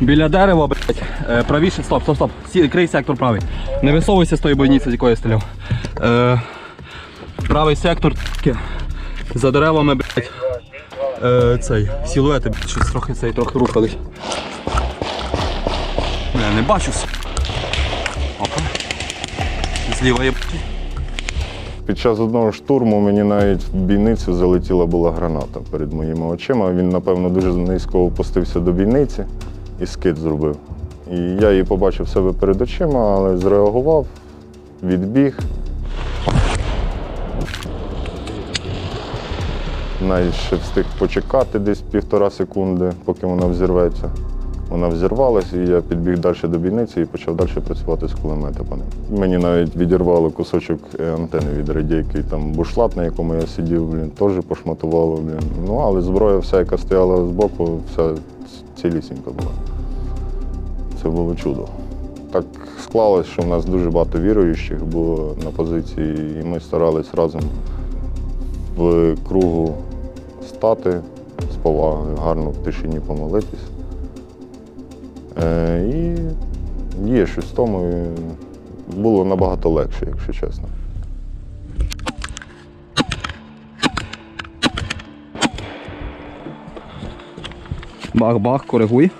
Біля дерева, блядь, е, правіше, стоп, стоп, стоп. Крий сектор правий. Не висовуйся з тої бойниці, з якої я стріляв. Е, правий сектор. За деревами, блядь. Е, цей, силуети, блядь, щось трохи цей трохи рухались. Бля, не бачу. Опа. Зліва є. Під час одного штурму мені навіть в бійницю залетіла була граната перед моїми очима. Він, напевно, дуже низько опустився до бійниці і скид зробив. І я її побачив себе перед очима, але зреагував, відбіг. Навіть ще встиг почекати десь півтора секунди, поки вона взірветься. Вона взірвалася, і я підбіг далі до бійниці і почав далі працювати з кулемета по ним. Мені навіть відірвало кусочок е, антени від радійки, там бушлат, на якому я сидів, блін, теж пошматувало. Блін. Ну, але зброя вся, яка стояла збоку, вся цілісінька була. Це було чудо. Так склалось, що в нас дуже багато віруючих було на позиції, і ми старались разом в кругу стати з повагою, гарно в тишині помолитись. Е, і є щось в тому. і Було набагато легше, якщо чесно. Бах-бах, коригуй.